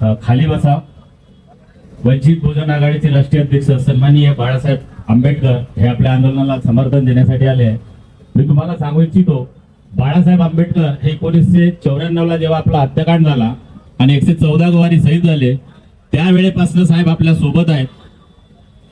खाली बसा. वंचित बहुजन आघाडीचे राष्ट्रीय अध्यक्ष सन्माननीय बाळासाहेब आंबेडकर हे आपल्या आंदोलनाला समर्थन देण्यासाठी आले आहे मी तुम्हाला सांगू इच्छितो बाळासाहेब आंबेडकर हे एकोणीसशे चौऱ्याण्णवला जेव्हा आपला हत्याकांड झाला आणि एकशे चौदा गोवारी शहीद झाले त्यावेळेपासून साहेब आपल्यासोबत आहेत.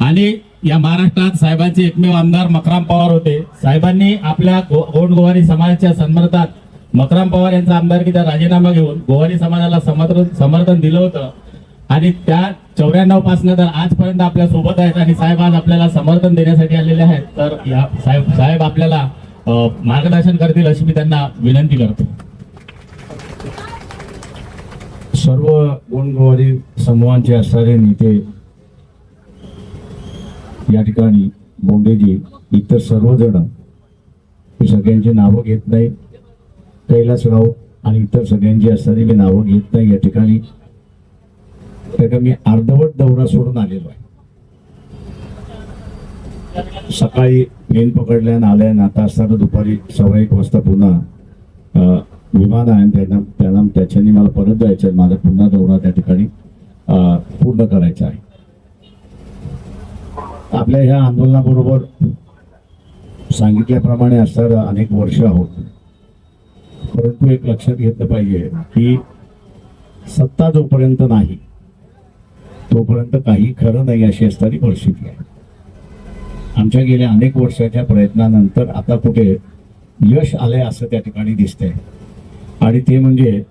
आणि या महाराष्ट्रात साहेबांचे एकमेव आमदार मकराम पवार होते. साहेबांनी आपल्या गो- गोंड गोवारी समाजाच्या समर्थनात मकराम पवार यांचा आमदारकीचा राजीनामा घेऊन गोवारी समाजाला समर्थन समर्थन दिलं होतं. आणि त्या चौऱ्याण्णव पासनं तर आजपर्यंत आपल्यासोबत आहेत आणि साहेब आज आपल्याला समर्थन देण्यासाठी आलेले आहेत. तर या साहेब साहेब आपल्याला मार्गदर्शन करतील अशी मी त्यांना विनंती करतो. सर्व गोंडगोवारी समूहांचे असणारे नेते या ठिकाणी बोंडेजी इतर सर्वजण सगळ्यांची नावं घेत नाही कैलास राव आणि इतर सगळ्यांची असणारी मी नावं घेत नाही या ठिकाणी. कारण मी अर्धवट दौरा सोडून आलेलो आहे. सकाळी ट्रेन पकडल्यानं आल्यानं आता असताना दुपारी सव्वा एक वाजता पुन्हा विमान आहे आणि त्यांना त्यांना त्याच्याने मला परत जायचं आहे. माझा पुन्हा दौरा त्या ठिकाणी पूर्ण करायचा आहे. आपल्या ह्या आंदोलनाबरोबर सांगितल्याप्रमाणे असणार अनेक वर्ष आहोत. परंतु एक लक्षात घेतलं पाहिजे की सत्ता जोपर्यंत नाही तोपर्यंत काही खरं नाही अशी असणारी परिस्थिती आहे. आमच्या गेल्या अनेक वर्षाच्या प्रयत्नानंतर आता कुठे यश आले असं त्या ठिकाणी दिसतंय. आणि ते म्हणजे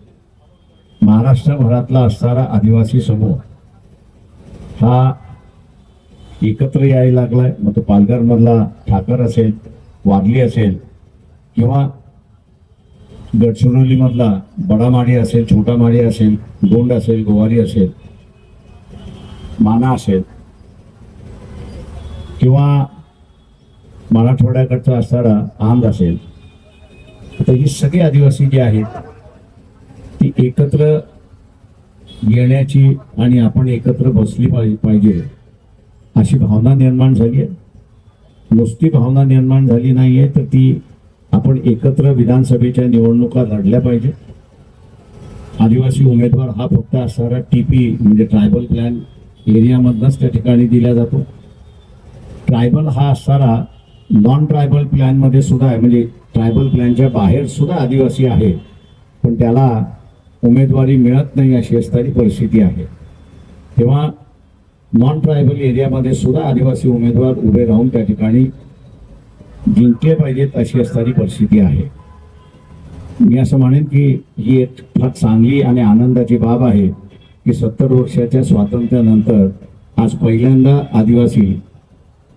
महाराष्ट्रभरातला असणारा आदिवासी समूह. हा एकत्र यायला लागलाय मग तो पालघरमधला ठाकर असेल वारली असेल किंवा गडचिरोलीमधला बडामाडी असेल छोटा माडी असेल गोंड असेल गोवारी असेल माना असेल किंवा मराठवाड्याकडचा असणारा आंध असेल तर ही सगळी आदिवासी जी आहेत ती एकत्र येण्याची आणि आपण एकत्र बसली पाहि- पाहिजे अशी भावना निर्माण झाली आहे. नुसती भावना निर्माण झाली नाही आहे तर ती आपण एकत्र विधानसभेच्या निवडणुका लढल्या पाहिजे. आदिवासी उमेदवार हा फक्त असणारा टीपी म्हणजे ट्रायबल प्लॅन एरियामधनंच त्या ठिकाणी दिला जातो. ट्रायबल हा असणारा नॉन ट्रायबल प्लॅनमध्ये सुद्धा आहे म्हणजे ट्रायबल प्लॅनच्या बाहेर सुद्धा आदिवासी आहे पण त्याला उमेदवारी मिळत नाही अशी असणारी परिस्थिती आहे. तेव्हा नॉन ट्रायबल एरियामध्ये सुद्धा आदिवासी उमेदवार उभे राहून त्या ठिकाणी जिंकले पाहिजेत अशी असणारी परिस्थिती आहे. मी असं म्हणेन की ही एक फार चांगली आणि आनंदाची बाब आहे की सत्तर वर्षाच्या स्वातंत्र्यानंतर आज पहिल्यांदा आदिवासी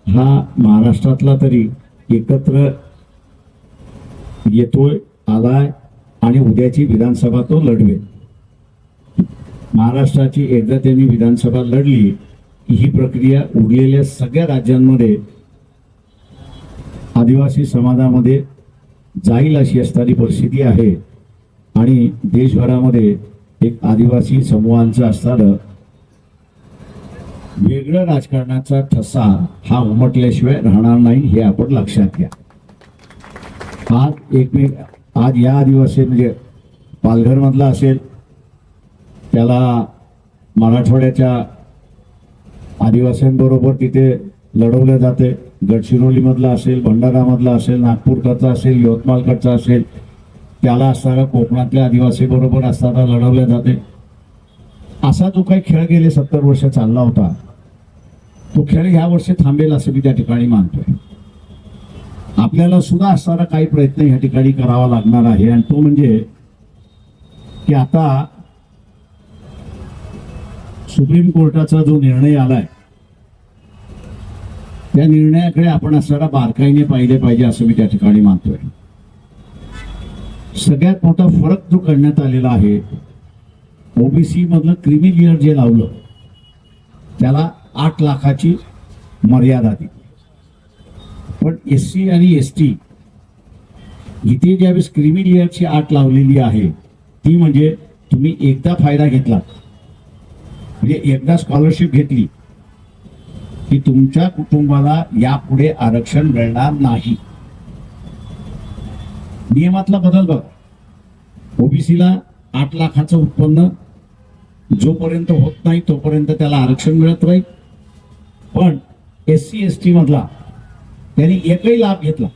हा महाराष्ट्रातला तरी एकत्र येतोय आलाय आणि उद्याची विधानसभा तो लढवेल. महाराष्ट्राची एकदा त्यांनी विधानसभा लढली ही प्रक्रिया उरलेल्या सगळ्या राज्यांमध्ये आदिवासी समाजामध्ये जाईल अशी असणारी परिस्थिती आहे आणि देशभरामध्ये एक आदिवासी समूहांचं असणारं वेगळं राजकारणाचा ठसा हा उमटल्याशिवाय राहणार नाही हे आपण लक्षात घ्या. आज एकमेक आज या आदिवासी म्हणजे पालघरमधला असेल त्याला मराठवाड्याच्या आदिवासींबरोबर तिथे लढवल्या जाते. गडचिरोलीमधला असेल भंडारामधला असेल नागपूरकडचा असेल यवतमाळकडचा असेल त्याला असणारा कोकणातल्या आदिवासी बरोबर असताना लढवल्या जाते. असा जो काही खेळ गेले सत्तर वर्ष चालला होता तो खेळ ह्या वर्षी थांबेल असं मी त्या ठिकाणी मानतोय. आपल्याला सुद्धा असणारा काही प्रयत्न ह्या ठिकाणी करावा लागणार आहे. आणि तो म्हणजे की आता सुप्रीम कोर्टाचा जो निर्णय आलाय त्या निर्णयाकडे आपण असणारा बारकाईने पाहिले पाहिजे असं मी त्या ठिकाणी मानतोय. सगळ्यात मोठा फरक जो करण्यात आलेला आहे ओबीसी मधलं क्रिमिलियर जे लावलं त्याला आठ लाखाची मर्यादा दिली. पण एस सी आणि एस टी इथे ज्यावेळेस क्रिमिलियरची आठ लावलेली आहे ती म्हणजे तुम्ही एकदा फायदा घेतला. म्हणजे एकदा स्कॉलरशिप घेतली की तुमच्या कुटुंबाला यापुढे आरक्षण मिळणार नाही. नियमातला बदल बघा. ओबीसीला आठ लाखाचं उत्पन्न जोपर्यंत होत नाही तोपर्यंत त्याला आरक्षण मिळत राहील पण एस सी एस टी मधला त्यांनी एकही लाभ घेतला.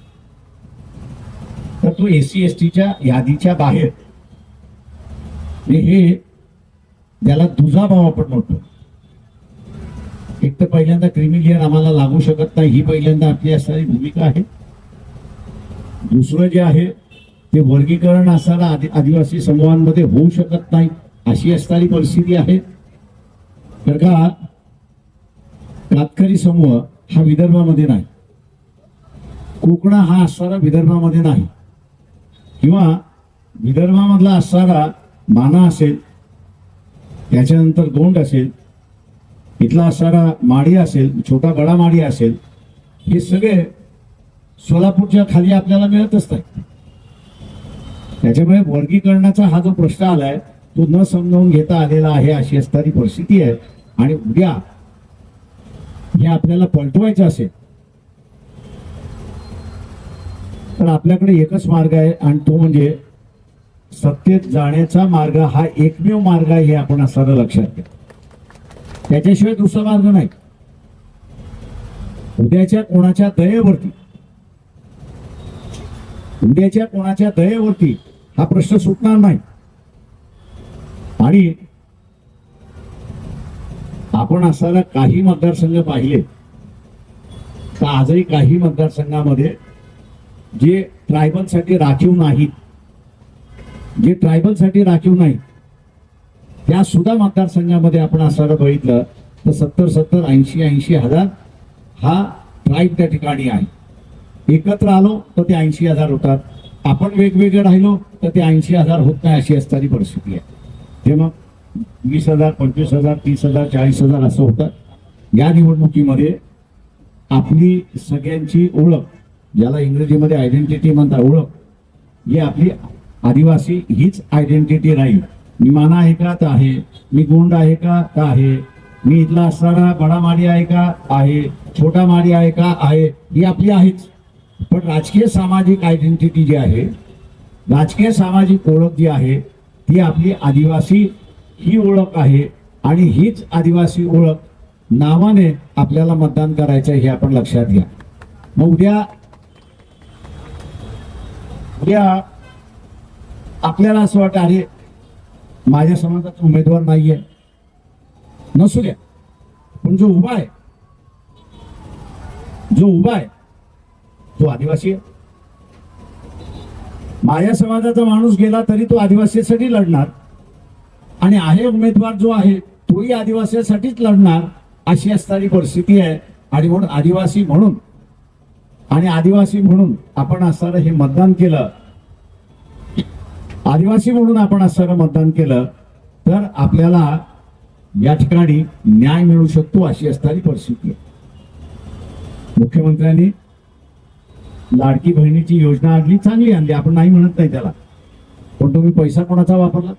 तर तो एस सी एस टीच्या यादीच्या बाहेर. म्हणजे हे ज्याला दुजाभाव आपण म्हणतो. एक तर पहिल्यांदा क्रिमिलियर आम्हाला लागू शकत नाही. ही पहिल्यांदा आपली असणारी भूमिका आहे. दुसरं जे आहे ते वर्गीकरण असणारा आदि आदिवासी समूहांमध्ये होऊ शकत नाही अशी असणारी परिस्थिती आहे. तर का कातकरी समूह हा विदर्भामध्ये नाही. कोकणा हा असणारा विदर्भामध्ये नाही. किंवा विदर्भामधला असणारा माना असेल त्याच्यानंतर गोंड असेल इथला असणारा माडी असेल छोटा बडा माडी असेल हे सगळे सोलापूरच्या खाली आपल्याला मिळतच नाही. त्याच्यामुळे वर्गीकरणाचा हा जो प्रश्न आलाय तो न समजावून घेता आलेला आहे अशी असणारी परिस्थिती आहे. आणि उद्या हे आपल्याला पलटवायचं असेल तर आपल्याकडे एकच मार्ग आहे आणि तो म्हणजे सत्तेत जाण्याचा मार्ग. हा एकमेव मार्ग आहे हे आपण असताना लक्षात घ्या. त्याच्याशिवाय दुसरा मार्ग नाही उद्याच्या कोणाच्या दयेवरती? उद्याच्या कोणाच्या दयेवरती हा प्रश्न सुटणार नाही. आणि आपण असताना काही मतदारसंघ पाहिले तर आजही काही मतदारसंघामध्ये जे ट्रायबलसाठी राखीव नाहीत जे ट्रायबलसाठी राखीव नाहीत या सुद्धा मतदारसंघामध्ये आपण असणारं बघितलं तर सत्तर सत्तर ऐंशी ऐंशी हजार हा ट्राईब त्या ठिकाणी आहे. एकत्र आलो तर ते ऐंशी हजार होतात. आपण वेगवेगळे राहिलो तर ते ऐंशी हजार होत नाही अशी असणारी परिस्थिती आहे. ते मग वीस हजार पंचवीस हजार तीस हजार चाळीस हजार असं होतं. या निवडणुकीमध्ये आपली सगळ्यांची ओळख ज्याला इंग्रजीमध्ये आयडेंटिटी म्हणतात ओळख ही आपली आदिवासी हीच आयडेंटिटी राहील. मी माना आहे का तर आहे. मी गोंड आहे का तर आहे. मी इथला असणारा बडा माडी आहे का आहे. छोटा माडी आहे का आहे. ही आपली आहेच. पण राजकीय सामाजिक आयडेंटिटी जी आहे राजकीय सामाजिक ओळख जी आहे ती आपली आदिवासी ही ओळख आहे. आणि हीच आदिवासी ओळख नावाने आपल्याला मतदान करायचं आहे हे आपण लक्षात घ्या. मग उद्या उद्या आपल्याला असं वाटतं अरे माझ्या समाजाचा उमेदवार नाहीये. नसू द्या. पण जो उभा आहे जो उभा आहे तो आदिवासी आहे. माझ्या समाजाचा माणूस गेला तरी तो आदिवासीसाठी लढणार. आणि आहे उमेदवार जो आहे तोही आदिवासीसाठीच लढणार अशी असणारी परिस्थिती आहे. आणि म्हणून आदिवासी म्हणून आणि आदिवासी म्हणून आपण असणारं हे मतदान केलं आदिवासी म्हणून आपण असणारं मतदान केलं तर आपल्याला या ठिकाणी न्याय मिळू शकतो अशी असणारी परिस्थिती आहे. मुख्यमंत्र्यांनी लाडकी बहिणीची योजना आणली चांगली आणली आपण नाही म्हणत नाही त्याला. पण तुम्ही पैसा कोणाचा वापरला?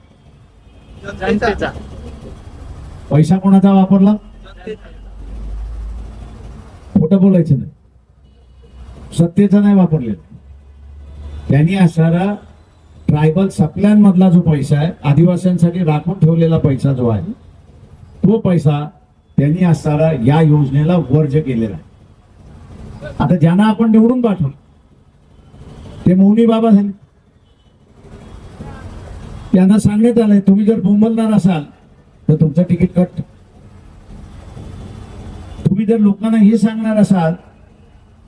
पैसा कोणाचा वापरला? खोटं बोलायचं नाही. सत्तेचा नाही वापरलेला. त्यांनी असणारा ट्रायबल सप्ल्यांमधला जो पैसा आहे आदिवासींसाठी राखून ठेवलेला पैसा जो आहे तो पैसा त्यांनी असणारा या योजनेला वर्ज केलेला आहे. आता ज्यांना आपण निवडून पाठवलं ते मौनी बाबा झाले. त्यांना सांगण्यात आलंय तुम्ही जर बोंबलणार असाल तर तुमचं तिकीट कट. तुम्ही जर लोकांना हे सांगणार असाल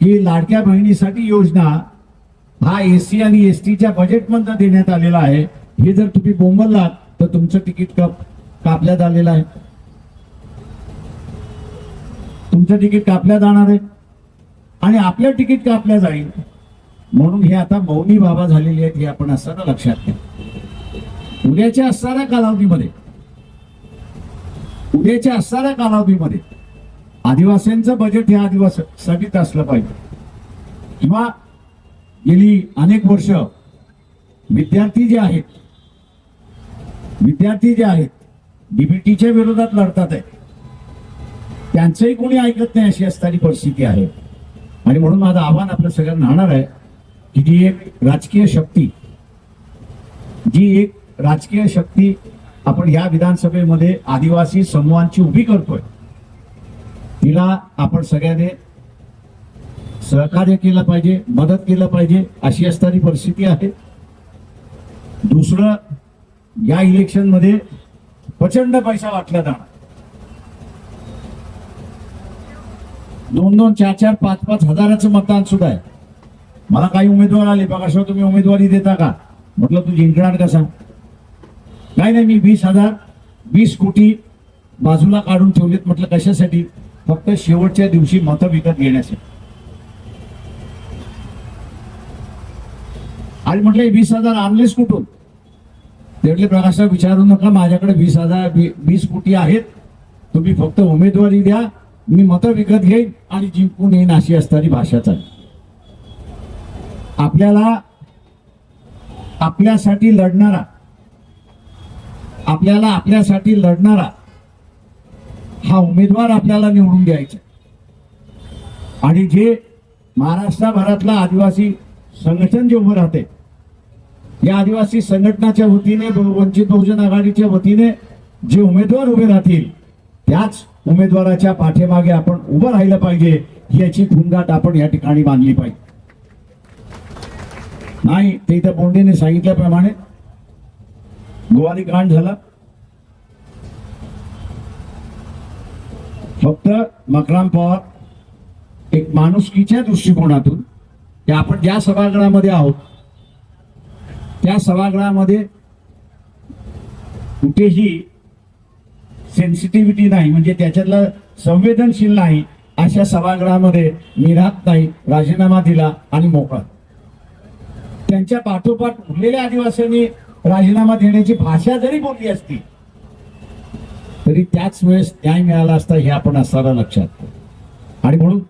की लाडक्या बहिणीसाठी योजना हा एससी आणि एस टीच्या बजेटमधनं देण्यात आलेला आहे. हे जर तुम्ही बोंबललात तर तुमचं तिकीट कप कापल्यात आलेलं आहे. तुमचं तिकीट कापल्या जाणार आहे. आणि आपलं तिकीट कापल्या जाईल. म्हणून हे आता मौनी बाबा झालेले आहेत हे आपण असताना लक्षात घ्या. उद्याच्या असणाऱ्या कालावधीमध्ये उद्याच्या असणाऱ्या कालावधीमध्ये आदिवासींचं बजेट हे आदिवासीसाठीच असलं पाहिजे. किंवा गेली अनेक वर्ष विद्यार्थी जे आहेत विद्यार्थी जे आहेत डीबीटीच्या विरोधात लढतात आहे. त्यांचंही कोणी ऐकत नाही अशी असणारी परिस्थिती आहे. आणि म्हणून माझं आव्हान आपल्या सगळ्यांना राहणार आहे की जी एक राजकीय शक्ती जी एक राजकीय शक्ती आपण या विधानसभेमध्ये आदिवासी समूहांची उभी करतोय तिला आपण सगळ्यांनी सहकार्य केलं पाहिजे मदत केलं पाहिजे अशी असणारी परिस्थिती आहे. दुसरं या इलेक्शनमध्ये प्रचंड पैसा वाटला जाणार. दोन दोन चार चार पाच पाच हजाराचं मतदान सुद्धा आहे. मला काही उमेदवार आले बघा तुम्ही उमेदवारी देता का? म्हटलं तू जिंकणार कसा? काही नाही मी वीस हजार वीस कोटी बाजूला काढून ठेवलेत. म्हटलं कशासाठी? फक्त शेवटच्या दिवशी मतं विकत घेण्यासाठी. आणि म्हटलं वीस हजार आणलेच कुठून? तेवढे प्रकाशला विचारू नका माझ्याकडे वीस हजार वी- वीस कोटी आहेत. तुम्ही फक्त उमेदवारी द्या. मी मतं विकत घेईन आणि जिंकून येईन अशी असणारी भाषा चालली. आपल्याला आपल्यासाठी लढणारा आपल्याला आपल्यासाठी लढणारा हा उमेदवार आपल्याला निवडून द्यायचा आणि जे महाराष्ट्राभरातला आदिवासी संघटन जे उभं राहते या आदिवासी संघटनाच्या वतीने वंचित बहुजन आघाडीच्या वतीने जे उमेदवार उभे राहतील त्याच उमेदवाराच्या पाठीमागे आपण उभं राहिलं पाहिजे याची खुंगाट आपण या ठिकाणी बांधली पाहिजे. नाही ते इथं बोंडेने सांगितल्याप्रमाणे गोवारी कांड झाला. फक्त मकराम पवार एक माणुसकीच्या दृष्टिकोनातून की आपण ज्या सभागृहामध्ये आहोत त्या सभागृहामध्ये कुठेही सेन्सिटिव्हिटी नाही म्हणजे त्याच्यातलं संवेदनशील नाही अशा सभागृहामध्ये मी राहत नाही राजीनामा दिला आणि मोकळा. त्यांच्या पाठोपाठ उरलेल्या आदिवासींनी राजीनामा देण्याची भाषा जरी बोलली असती तरी त्याच वेळेस न्याय मिळाला असता हे आपण असताना लक्षात आणि म्हणून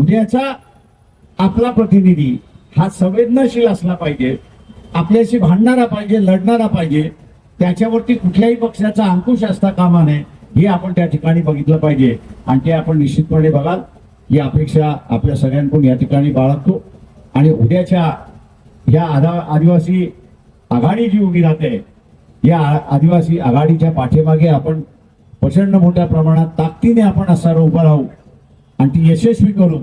उद्याचा आपला प्रतिनिधी हा संवेदनशील असला पाहिजे. आपल्याशी भांडणारा पाहिजे लढणारा पाहिजे. त्याच्यावरती कुठल्याही पक्षाचा अंकुश असता कामा नये हे आपण त्या ठिकाणी बघितलं पाहिजे. आणि ते आपण निश्चितपणे बघाल. ही अपेक्षा आपल्या सगळ्यांकडून या ठिकाणी बाळगतो. आणि उद्याच्या या आदा आदिवासी आघाडी जी उभी राहते या आदिवासी आघाडीच्या पाठीमागे आपण प्रचंड मोठ्या प्रमाणात ताकदीने आपण असणार उभं राहू. आणि ती यशस्वी करून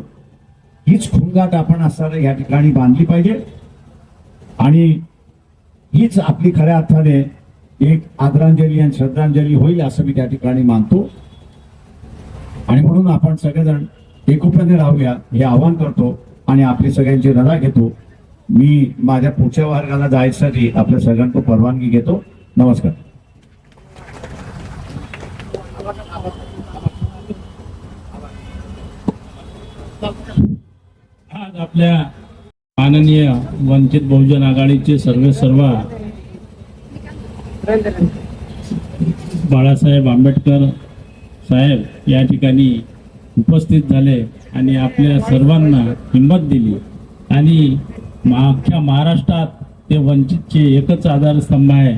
हीच खुंगाट आपण असताना या ठिकाणी बांधली पाहिजे. आणि हीच आपली खऱ्या अर्थाने एक आदरांजली आणि श्रद्धांजली होईल असं मी त्या ठिकाणी मानतो. आणि म्हणून आपण सगळेजण एकोप्याने राहूया हे आवाहन करतो आणि आपली सगळ्यांची रजा घेतो. मी माझ्या पुढच्या वर्गाला जायसाठी आपल्या सगळ्यांकडून परवानगी घेतो. नमस्कार आज आपल्या माननीय वंचित बहुजन आघाडीचे सर्व सर्व बाळासाहेब आंबेडकर साहेब या ठिकाणी उपस्थित झाले आणि आपल्या सर्वांना हिंमत दिली. आणि अख्ख्या महाराष्ट्रात ते वंचितचे एकच आधारस्तंभ आहे.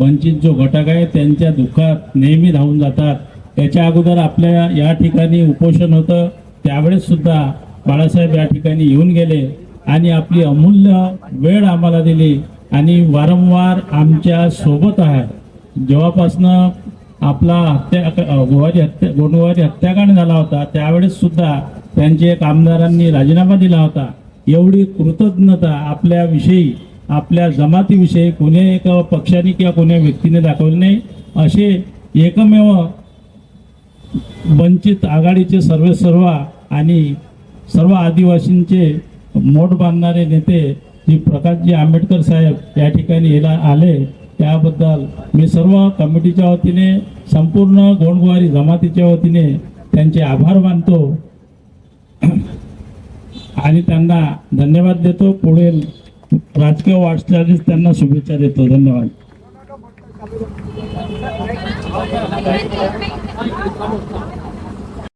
वंचित जो घटक आहे त्यांच्या दुःखात नेहमी धावून जातात. त्याच्या अगोदर आपल्या या ठिकाणी उपोषण होतं. त्यावेळेस सुद्धा बाळासाहेब या ठिकाणी येऊन गेले आणि आपली अमूल्य वेळ आम्हाला दिली आणि वारंवार आमच्यासोबत आहे जेव्हापासनं आपला हत्या गोवारी हत्या गोंडवारी हत्याकांड झाला होता त्यावेळेस सुद्धा त्यांचे एक आमदारांनी राजीनामा दिला होता. एवढी कृतज्ञता आपल्याविषयी आपल्या जमातीविषयी कोणी एक पक्षाने किंवा कोण्या व्यक्तीने दाखवली नाही. असे एकमेव वंचित आघाडीचे सर्वे सर्वा आणि सर्व आदिवासींचे मोठ बांधणारे नेते जी प्रकाशजी आंबेडकर साहेब या ठिकाणी याला आले. त्याबद्दल मी सर्व कमिटीच्या वतीने संपूर्ण गोंडगुवारी जमातीच्या वतीने त्यांचे आभार मानतो. आणि त्यांना धन्यवाद देतो. पुढे राजकीय वाटचालीस त्यांना शुभेच्छा देतो. धन्यवाद. Thank you.